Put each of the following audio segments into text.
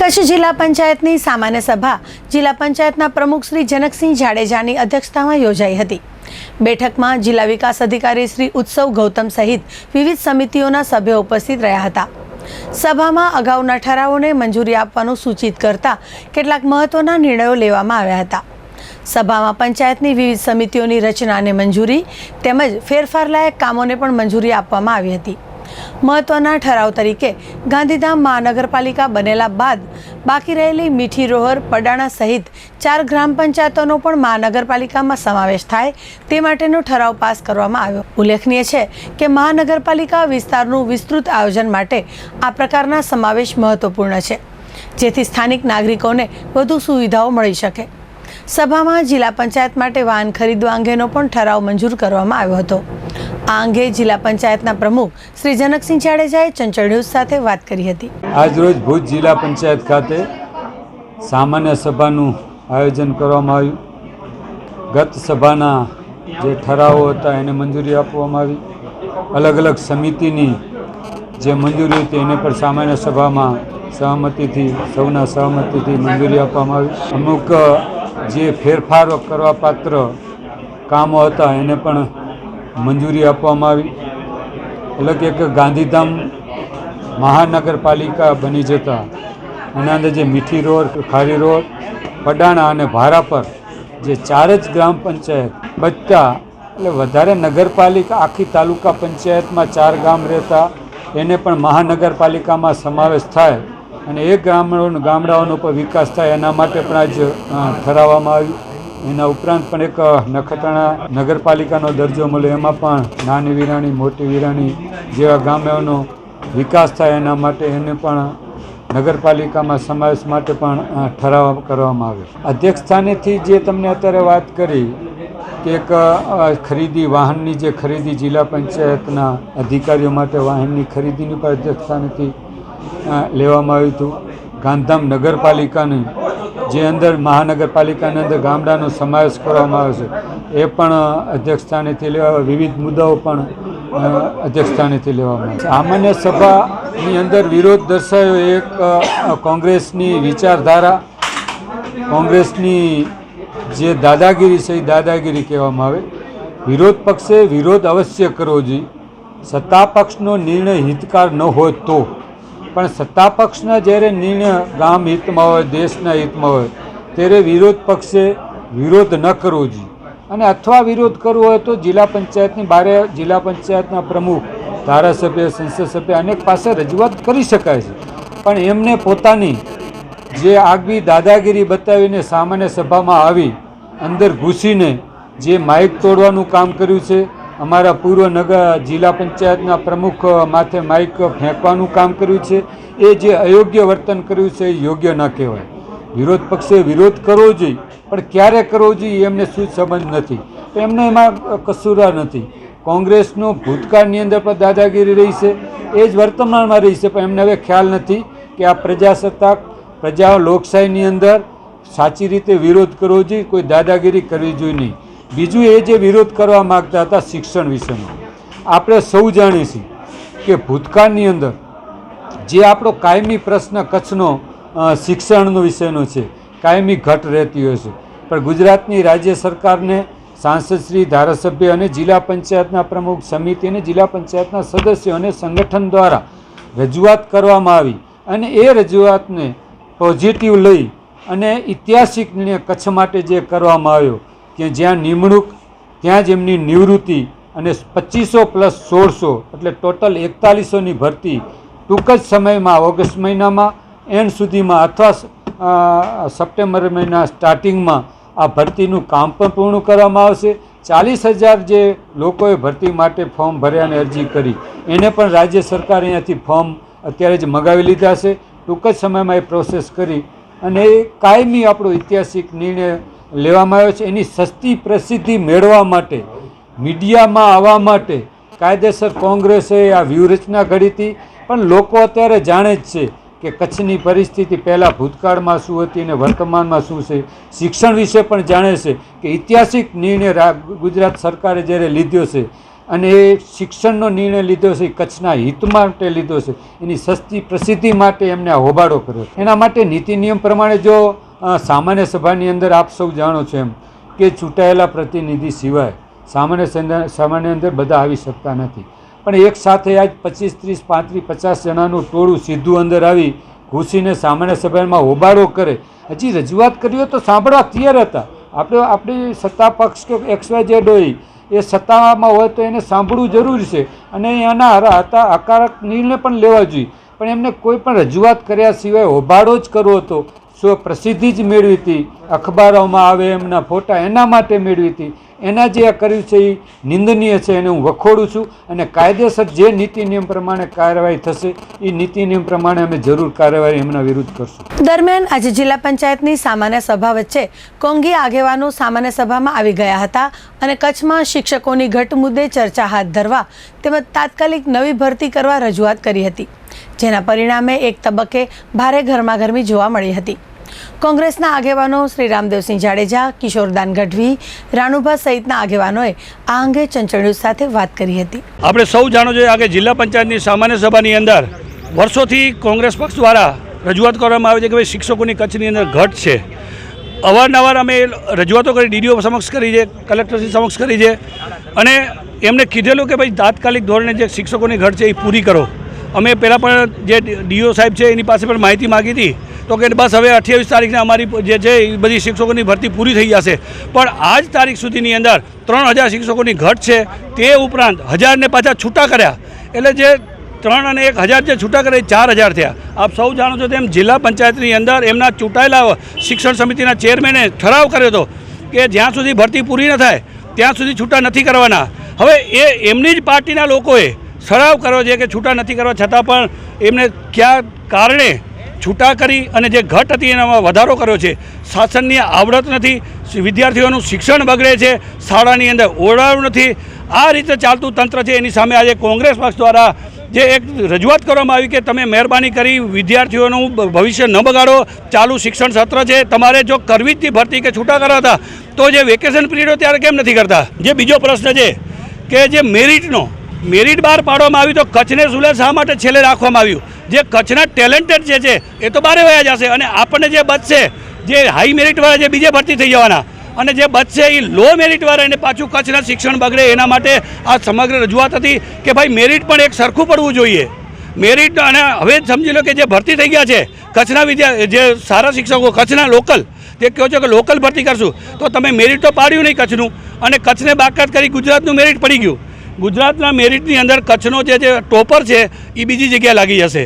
કચ્છ જિલ્લા પંચાયતની સામાન્ય સભા જિલ્લા પંચાયતના પ્રમુખ શ્રી જનકસિંહ જાડેજાની અધ્યક્ષતામાં યોજાઈ હતી. બેઠકમાં જિલ્લા વિકાસ અધિકારી શ્રી ઉત્સવ ગૌતમ સહિત વિવિધ સમિતિઓના સભ્યો ઉપસ્થિત રહ્યા હતા. સભામાં અગાઉના ઠરાવોને મંજૂરી આપવાનું સૂચિત કરતા કેટલાક મહત્વના નિર્ણયો લેવામાં આવ્યા હતા. સભામાં પંચાયતની વિવિધ સમિતિઓની રચનાને મંજૂરી તેમજ ફેરફાર લાયક કામોને પણ મંજૂરી આપવામાં આવી હતી. મહત્વના ઠરાવ તરીકે ગાંધીધામ મહાનગરપાલિકા બનેલા બાદ બાકી રહેલી મીઠી રોહર, પડાણા સહિત ચાર ગ્રામ પંચાયતોનો પણ મહાનગરપાલિકામાં સમાવેશ થાય તે માટેનો ઠરાવ પાસ કરવામાં આવ્યો. ઉલ્લેખનીય છે કે મહાનગરપાલિકા વિસ્તારનું વિસ્તૃત આયોજન માટે આ પ્રકારના સમાવેશ મહત્વપૂર્ણ છે, જેથી સ્થાનિક નાગરિકોને વધુ સુવિધાઓ મળી શકે. સભામાં જિલ્લા પંચાયત માટે વાહન ખરીદવા અંગેનો પણ ઠરાવ મંજૂર કરવામાં આવ્યો હતો. આ અંગે જિલ્લા પંચાયતના પ્રમુખ શ્રી જનકસિંહ જાડેજાએ ચંચળ ન્યૂઝ સાથે વાત કરી હતી. આજરોજ ભુજ જિલ્લા પંચાયત ખાતે સામાન્ય સભાનું આયોજન કરવામાં આવ્યું. ગત સભાના જે ઠરાવો હતા એને મંજૂરી આપવામાં આવી. અલગ અલગ સમિતિની જે મંજૂરી હતી એને પણ સામાન્ય સભામાં સહમતિથી, સૌના સહમતિથી મંજૂરી આપવામાં આવી. અમુક જે ફેરફારો કરવા પાત્ર કામો હતા એને પણ મંજૂરી આપવામાં આવી. એટલે કે એક ગાંધીધામ મહાનગરપાલિકા બની જતા. એના અંદર જે મીઠી રોડ, ખારી રોડ, પડાણા અને ભારા પર જે ચાર જ ગ્રામ પંચાયત બચતા એટલે વધારે નગરપાલિકા આખી તાલુકા પંચાયતમાં ચાર ગામ રહેતા. એને પણ મહાનગરપાલિકામાં સમાવેશ થાય અને એ ગામડાઓનો ગામડાઓનો પણ વિકાસ થાય એના માટે પણ આજ ઠરાવવામાં આવ્યું. એના ઉપરાંત પણ એક નખત્રાણા નગરપાલિકાનો દરજ્જો મળ્યો. એમાં પણ નાની વિરાણી, મોટી વિરાણી જેવા ગામોનો વિકાસ થાય એના માટે એને પણ નગરપાલિકામાં સમાવેશ માટે પણ ઠરાવ કરવામાં આવ્યો. અધ્યક્ષ સ્થાનેથી જે તમને અત્યારે વાત કરી કે એક ખરીદી, વાહનની જે ખરીદી, જિલ્લા પંચાયતના અધિકારીઓ માટે વાહનની ખરીદીની પણ અધ્યક્ષ સ્થાનેથી લેવામાં આવ્યું હતું. ગાંધીધામ નગરપાલિકાની જે અંદર મહાનગરપાલિકાની અંદર ગામડાનો સમાવેશ કરવામાં આવે છે. એ પણ અધ્યક્ષ સ્થાનેથી લેવા વિવિધ મુદ્દાઓ પણ અધ્યક્ષ સ્થાનેથી લેવામાં આવે સામાન્ય સભાની અંદર વિરોધ દર્શાવ્યો એક કોંગ્રેસની વિચારધારા. કોંગ્રેસની જે દાદાગીરી છે એ દાદાગીરી કહેવામાં આવે. વિરોધ પક્ષે વિરોધ અવશ્ય કરવો જોઈએ. સત્તા પક્ષનો નિર્ણય હિતકાર ન હોય તો. પણ સત્તા પક્ષના જ્યારે નિર્ણય ગામ હિતમાં હોય, દેશના હિતમાં હોય, ત્યારે વિરોધ પક્ષે વિરોધ ન કરવો જોઈએ. અને અથવા વિરોધ કરવો હોય તો જિલ્લા પંચાયતની બારે જિલ્લા પંચાયતના પ્રમુખ, ધારાસભ્ય, સંસદ સભ્ય અનેક પાસે રજૂઆત કરી શકાય છે. પણ એમને પોતાની જે આગવી દાદાગીરી બતાવીને સામાન્ય સભામાં આવી, અંદર ઘૂસીને જે માઇક તોડવાનું કામ કર્યું છે અમારા પૂર્વ નગર જિલ્લા પંચાયતના પ્રમુખ માથે માઇક ફેંકવાનું કામ કર્યું છે. એ જે અયોગ્ય વર્તન કર્યું છે એ યોગ્ય ન કહેવાય. વિરોધ પક્ષે વિરોધ કરવો જોઈએ, પણ ક્યારે કરવો જોઈએ એમને શું સંબંધ નથી. એમને એમાં કસુરા નથી. કોંગ્રેસનો ભૂતકાળની અંદર પણ દાદાગીરી રહી છે. એ જ વર્તમાનમાં રહી છે, પણ એમને હવે ખ્યાલ નથી કે આ પ્રજાસત્તાક, પ્રજા લોકશાહીની અંદર સાચી રીતે વિરોધ કરવો જોઈએ, કોઈ દાદાગીરી કરવી જોઈએ નહીં. બીજું એ જે વિરોધ કરવા માગતા હતા શિક્ષણ વિશેનો. આપણે સૌ જાણીએ છીએ કે ભૂતકાળની અંદર જે આપણો કાયમી પ્રશ્ન કચ્છનો શિક્ષણનો વિષયનો છે, કાયમી ઘટ રહેતી હોય છે. પણ ગુજરાતની રાજ્ય સરકારને સાંસદશ્રી ધારાસભ્ય અને જિલ્લા પંચાયતના પ્રમુખ સમિતિ અને જિલ્લા પંચાયતના સદસ્યો અને સંગઠન દ્વારા રજૂઆત કરવામાં આવી અને એ રજૂઆતને પોઝિટિવ લઈ અને ઐતિહાસિક કચ્છ માટે જે કરવામાં આવ્યો કે જ્યાં નિમણૂક, ત્યાં જ એમની નિવૃત્તિ અને પચીસો પ્લસ સોળસો એટલે ટોટલ એકતાલીસોની ભરતી ટૂંક જ સમયમાં, ઓગસ્ટ મહિનામાં, એન્ડ સુધીમાં અથવા સપ્ટેમ્બર મહિના સ્ટાર્ટિંગમાં આ ભરતીનું કામ પણ પૂર્ણ કરવામાં આવશે. ચાલીસ હજાર જે લોકોએ ભરતી માટે ફોર્મ ભર્યા અને અરજી કરી, એને પણ રાજ્ય સરકારે અહીંયાથી ફોર્મ અત્યારે જ મગાવી લીધા છે. ટૂંક જ સમયમાં એ પ્રોસેસ કરી અને એ કાયમી આપણો ઐતિહાસિક નિર્ણય લેવામાં આવ્યો છે. એની સસ્તી પ્રસિદ્ધિ મેળવવા માટે, મીડિયામાં આવવા માટે કાયદેસર કોંગ્રેસે આ વ્યૂહરચના ઘડી હતી. પણ લોકો અત્યારે જાણે જ છે કે કચ્છની પરિસ્થિતિ પહેલાં ભૂતકાળમાં શું હતી અને વર્તમાનમાં શું છે. શિક્ષણ વિશે પણ જાણે છે કે ઐતિહાસિક નિર્ણય ગુજરાત સરકારે જ્યારે લીધો છે અને એ શિક્ષણનો નિર્ણય લીધો છે કચ્છના હિત માટે લીધો છે, એની સસ્તી પ્રસિદ્ધિ માટે એમને હોબાળો કર્યો એના માટે નીતિ નિયમ પ્રમાણે જો સામાન્ય સભાની અંદર આપ સૌ જાણો છો એમ કે ચૂંટાયેલા પ્રતિનિધિ સિવાય સામાન્ય સામાન્ય અંદર બધા આવી શકતા નથી. પણ એક સાથે આજ પચીસ, ત્રીસ, પાંત્રીસ, પચાસ જણાનું ટોળું સીધું અંદર આવી ઘૂસીને સામાન્ય સભામાં હોબાળો કરે. હજી રજૂઆત કરી હોય તો સાંભળવા તૈયાર હતા. આપણે, આપણી સત્તા પક્ષ કે એક્સવાય ઝેડ હોય, એ સત્તામાં હોય તો એને સાંભળવું જરૂરી છે. અને એના હતા આકારક નિર્ણય પણ લેવા જોઈએ. પણ એમને કોઈ પણ રજૂઆત કર્યા સિવાય હોબાળો જ કરવો હતો. સો પ્રસિદ્ધિ જ મેળવી હતી. અખબારોમાં આવે એમના ફોટા એના માટે મેળવી હતી. એના જે આ કર્યું છે એ નિંદનીય છે એને હું વખોડું છું અને કાયદેસર જે નીતિ નિયમ પ્રમાણે કાર્યવાહી થશે એ નીતિ નિયમ પ્રમાણે અમે જરૂર કાર્યવાહી એમના વિરુદ્ધ કરશું. દરમિયાન આજે જિલ્લા પંચાયતની સામાન્ય સભા વચ્ચે કોંગી આગેવાનો સામાન્ય સભામાં આવી ગયા હતા અને કચ્છમાં શિક્ષકોની ઘટ મુદ્દે ચર્ચા હાથ ધરવા તેમજ તાત્કાલિક નવી ભરતી કરવા રજૂઆત કરી હતી, જેના પરિણામે એક તબક્કે ભારે ગરમાગરમી જોવા મળી હતી. કોંગ્રેસના આગેવાનો શ્રી રામદેવસિંહ જાડેજા કિશોરદાન ગઢવી રાણુભા સહિતના આગેવાનોએ આ અંગે ચંચળ સાથે વાત કરી હતી. આપણે સૌ જાણો જોઈએ કે જિલ્લા પંચાયતની સામાન્ય સભાની અંદર વર્ષોથી કોંગ્રેસ પક્ષ દ્વારા રજૂઆત કરવામાં આવે છે કે ભાઈ શિક્ષકોની કચ્છની અંદર ઘટ છે. અવારનવાર અમે રજૂઆતો કરી, ડીડીઓ સમક્ષ કરી છે, કલેક્ટરશ્રી સમક્ષ કરી છે. અને એમને કીધેલું કે ભાઈ તાત્કાલિક ધોરણે જે શિક્ષકોની ઘટ છે એ પૂરી કરો. અમે પહેલાં પણ જે ડીઓ સાહેબ છે એની પાસે પણ માહિતી માગી હતી. તો કે બસ હવે અઠ્યાવીસ તારીખને અમારી જે છે, એ બધી શિક્ષકોની ભરતી પૂરી થઈ જશે. પણ આજ તારીખ સુધીની અંદર ત્રણ હજાર શિક્ષકોની ઘટ છે, તે ઉપરાંત હજારને પાછા છૂટા કર્યા. એટલે જે ત્રણ અને એક હજાર જે છૂટા કરે ચાર હજાર થયા. આપ સૌ જાણો છો તેમ જિલ્લા પંચાયતની અંદર એમના ચૂંટાયેલા શિક્ષણ સમિતિના ચેરમેને ઠરાવ કર્યો હતો કે જ્યાં સુધી ભરતી પૂરી ન થાય, ત્યાં સુધી છૂટા નથી કરવાના. હવે એ એમની જ પાર્ટીના લોકોએ ઠરાવ કર્યો છે કે છૂટા નથી કરવા, છતાં પણ એમને કયા કારણે છૂટા કરી અને જે ઘટ હતી એનામાં વધારો કર્યો છે. શાસનની આવડત નથી વિદ્યાર્થીઓનું શિક્ષણ બગડે છે, શાળાની અંદર ઓરડાઓ નથી. આ રીતે ચાલતું તંત્ર છે. એની સામે આજે કોંગ્રેસ પક્ષ દ્વારા જે એક રજૂઆત કરવામાં આવી કે તમે મહેરબાની કરી વિદ્યાર્થીઓનું ભવિષ્ય ન બગાડો. ચાલુ શિક્ષણ સત્ર છે. તમારે જો કરવી જ ભરતી કે છૂટા કરાતા તો જે વેકેશન પીરિયડ ત્યારે કેમ નથી કરતા? જે બીજો પ્રશ્ન છે કે જે મેરિટનો, મેરિટ બહાર પાડવામાં આવ્યું તો કચ્છને સુલે શા માટે છેલ્લે રાખવામાં આવ્યું. જે કચ્છના ટેલેન્ટેડ જે છે, એ તો બારે વયા જશે. અને આપણને જે બચશે જે હાઈ મેરિટવાળા જે બીજે ભરતી થઈ જવાના, અને જે બચશે એ લો મેરિટવાળા એને પાછું કચ્છના શિક્ષણ બગડે, એના માટે આ સમગ્ર રજૂઆત હતી કે ભાઈ મેરિટ પણ એક સરખું પડવું જોઈએ. મેરિટ અને હવે સમજી લો કે જે ભરતી થઈ ગયા છે, કચ્છના વિદ્યા, જે સારા શિક્ષકો, કચ્છના લોકલ તે કહો છો કે લોકલ ભરતી કરશું, તો તમે મેરિટ તો પાડ્યું નહીં કચ્છનું, અને કચ્છને બાકાત કરી ગુજરાતનું મેરિટ પડી ગયું. ગુજરાતના મેરિટની અંદર કચ્છનો જે ટોપર છે, એ બીજી જગ્યાએ લાગી જશે.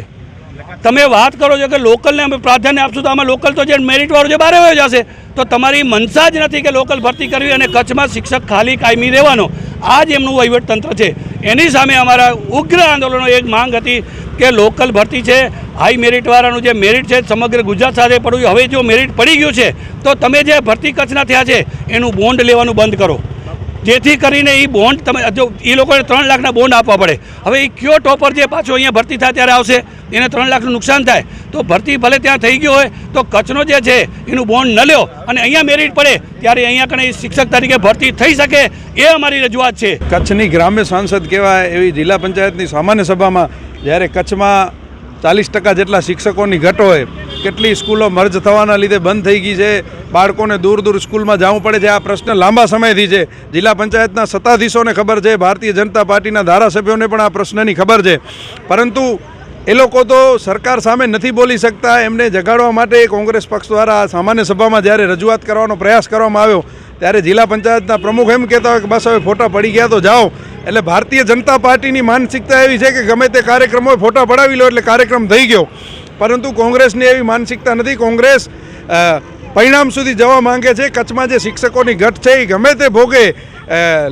તમે વાત કરો છો કે લોકલને અમે પ્રાધાન્ય આપશું, તો આમાં લોકલ તો જે મેરિટવાળો જે બારે વયો જશે, તો તમારી મનસા જ નથી કે લોકલ ભરતી કરવી અને કચ્છમાં શિક્ષક ખાલી કાયમી રહેવાનો. આ જ એમનું વહીવટતંત્ર છે. એની સામે અમારા ઉગ્ર આંદોલનો એક માંગ હતી કે લોકલ ભરતી છે, હાઈ મેરિટવાળાનું જે મેરિટ છે, સમગ્ર ગુજરાત સાથે પડ્યું. હવે જો મેરિટ પડી ગયું છે, તો તમે જે ભરતી કચ્છના થયા છે, એનું બોન્ડ લેવાનું બંધ કરો. જેથી કરીને એ બોન્ડ તમે જો એ લોકોને ત્રણ લાખના બોન્ડ આપવા પડે. હવે એ કયો ટોપર જે પાછો અહીંયા ભરતી થાય ત્યારે આવશે? એને ત્રણ લાખનું નુકસાન થાય. તો ભરતી ભલે ત્યાં થઈ ગયો હોય, તો કચ્છનો જે છે, એનું બોન્ડ ન લ્યો. અને અહીંયા મેરિટ પડે, ત્યારે અહીંયા કણે શિક્ષક તરીકે ભરતી થઈ શકે, એ અમારી રજૂઆત છે. કચ્છની ગ્રામ્ય સાંસદ કહેવાય એવી જિલ્લા પંચાયતની સામાન્ય સભામાં જ્યારે કચ્છમાં ચાલીસ ટકા જેટલા શિક્ષકોની ઘટ હોય, કેટલી સ્કૂલો મર્જ થવાના લીધે બંધ થઈ ગઈ છે, બાળકોને દૂર દૂર સ્કૂલમાં જવું પડે છે, આ પ્રશ્ન લાંબા સમયથી છે. જિલ્લા પંચાયતના સત્તાધીશોને ખબર છે, ભારતીય જનતા પાર્ટીના ધારાસભ્યોને પણ આ પ્રશ્નની ખબર છે. પરંતુ એ લોકો તો સરકાર સામે નથી બોલી શકતા. એમને જગાડવા માટે કોંગ્રેસ પક્ષ દ્વારા સામાન્ય સભામાં જ્યારે રજૂઆત કરવાનો પ્રયાસ કરવામાં આવ્યો, ત્યારે જિલ્લા પંચાયતના પ્રમુખ એમ કહેતા હોય કે બસ હવે ફોટા પડી ગયા તો જાઓ. એટલે ભારતીય જનતા પાર્ટીની માનસિકતા એવી છે કે ગમે તે કાર્યક્રમ હોય ફોટા પડાવી લો એટલે કાર્યક્રમ થઈ ગયો. પરંતુ કોંગ્રેસની એવી માનસિકતા નથી. કોંગ્રેસ પરિણામ સુધી જવા માંગે છે. કચ્છમાં જે શિક્ષકોની ઘટ છે એ ગમે તે ભોગે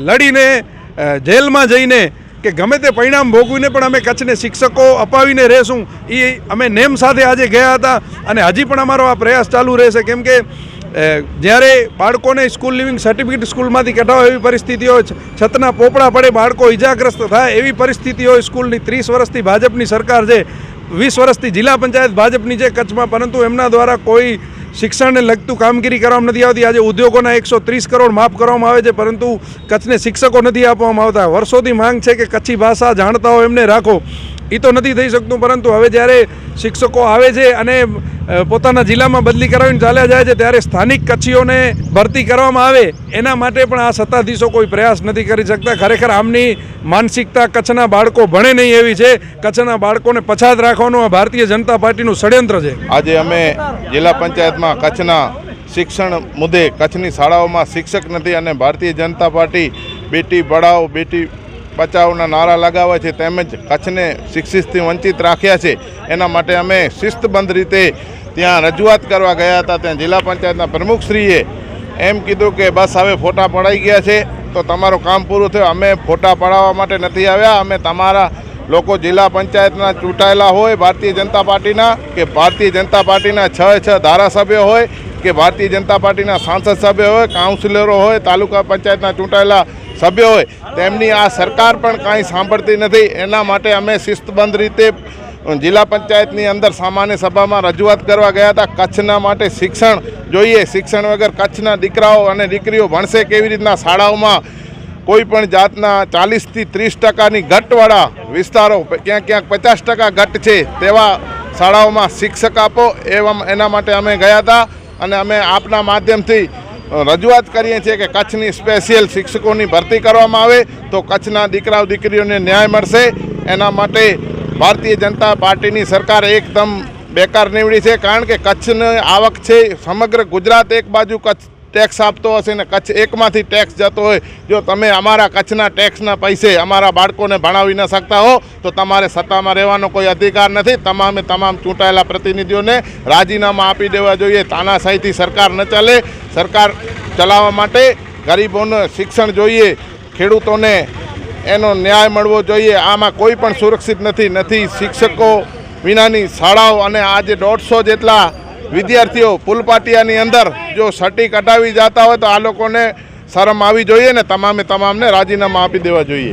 લડીને જેલમાં જઈને કે ગમે તે પરિણામ ભોગવીને પણ અમે કચ્છને શિક્ષકો અપાવીને રહેશું એ અમે નેમ સાથે આજે ગયા હતા અને હજી પણ અમારો આ પ્રયાસ ચાલુ રહેશે. કેમ કે જ્યારે બાળકોને સ્કૂલ લિવિંગ સર્ટિફિકેટ સ્કૂલમાંથી કઢાવો એવી પરિસ્થિતિઓ છતના પોપડા પડે, બાળકો ઇજાગ્રસ્ત થાય એવી પરિસ્થિતિ હોય સ્કૂલની, ત્રીસ વર્ષથી ભાજપની સરકાર છે, વીસ વર્ષથી જિલ્લા પંચાયત ભાજપની છે કચ્છમાં, પરંતુ એમના દ્વારા કોઈ શિક્ષણને લગતું કામગીરી કરવામાં નથી આવતી. આજે ઉદ્યોગોના એકસો ત્રીસ કરોડ માફ કરવામાં આવે છે, પરંતુ કચ્છને શિક્ષકો નથી આપવામાં આવતા. વર્ષોથી માંગ છે કે કચ્છી ભાષા જાણતા હોય એમને રાખો. એ તો નથી થઈ શકતું, પરંતુ હવે જ્યારે શિક્ષકો આવે છે અને પોતાના જિલ્લામાં બદલી કરાવીને ચાલ્યા જાય છે, ત્યારે સ્થાનિક કચ્છીઓને ભરતી કરવામાં આવે, એના માટે પણ આ સત્તાધીશો કોઈ પ્રયાસ નથી કરી શકતા. ખરેખર આમની માનસિકતા કચ્છના બાળકો ભણે નહીં એવી છે. કચ્છના બાળકોને પછાત રાખવાનું આ ભારતીય જનતા પાર્ટીનું ષડયંત્ર છે. આજે અમે જિલ્લા પંચાયતમાં કચ્છના શિક્ષણ મુદ્દે કચ્છની શાળાઓમાં શિક્ષક નથી અને ભારતીય જનતા પાર્ટી બેટી પઢાઓ, બેટી બચાવના નારા લગાવે છે તેમજ કચ્છને શિક્ષિતથી વંચિત રાખ્યા છે. એના માટે અમે શિસ્તબંધ રીતે ત્યાં રજૂઆત કરવા ગયા હતા. ત્યાં જિલ્લા પંચાયતના પ્રમુખશ્રીએ એમ કીધું કે બસ હવે ફોટા પડાઈ ગયા છે. તો તમારું કામ પૂરું થયું. અમે ફોટા પડાવવા માટે નથી આવ્યા. અમે તમારા લોકો જિલ્લા પંચાયતના ચૂંટાયેલા હોય, ભારતીય જનતા પાર્ટીના, કે ભારતીય જનતા પાર્ટીના છ છ ધારાસભ્યો હોય, કે ભારતીય જનતા પાર્ટીના સાંસદ સભ્યો હોય, કાઉન્સિલરો હોય, તાલુકા પંચાયતના ચૂંટાયેલા સભ્યો હોય તેમની આ સરકાર પણ કાંઈ સાંભળતી નથી. એના માટે અમે શિસ્તબંધ રીતે જિલ્લા પંચાયતની અંદર સામાન્ય સભામાં રજૂઆત કરવા ગયા હતા. કચ્છના માટે શિક્ષણ જોઈએ. શિક્ષણ વગર કચ્છના દીકરાઓ અને દીકરીઓ ભણશે કેવી રીતના? શાળાઓમાં કોઈ પણ જાતના ચાલીસથી ત્રીસ ટકાની ઘટવાળા વિસ્તારો, ક્યાંક ક્યાંક પચાસ ટકા ઘટ છે તેવા શાળાઓમાં શિક્ષક આપો. એવા, એના માટે અમે ગયા હતા અને અમે આપના માધ્યમથી રજૂઆત કરીએ છીએ કે કચ્છની સ્પેશિયલ શિક્ષકોની ભરતી કરવામાં આવે તો કચ્છના દીકરાઓ દીકરીઓને ન્યાય મળશે. એના માટે ભારતીય જનતા પાર્ટીની સરકાર એકદમ બેકાર નીવડી છે. કારણ કે કચ્છની આવક છે સમગ્ર ગુજરાત એક બાજુ કચ્છ ટેક્સ આપતો હશે ને કચ્છ એકમાંથી ટેક્સ જતો હોય, જો તમે અમારા કચ્છના ટેક્સના પૈસે અમારા બાળકોને ભણાવી ન શકતા હો, તો તમારે સત્તામાં રહેવાનો કોઈ અધિકાર નથી. તમામે તમામ ચૂંટાયેલા પ્રતિનિધિઓને રાજીનામા આપી દેવા જોઈએ. તાનાશાહીથી સરકાર ન ચાલે. સરકાર ચલાવવા માટે ગરીબોને શિક્ષણ જોઈએ. ખેડૂતોને એનો ન્યાય મળવો જોઈએ. આમાં કોઈ પણ સુરક્ષિત નથી. નથી શિક્ષકો વિનાની શાળાઓ અને આજે દોઢસો જેટલા વિદ્યાર્થીઓ પુલપાટિયાની અંદર જો સટી કટાવી જતા હોય તો આ લોકોને શરમ આવી જોઈએ ને તમામે તમામને રાજીનામા આપી દેવા જોઈએ.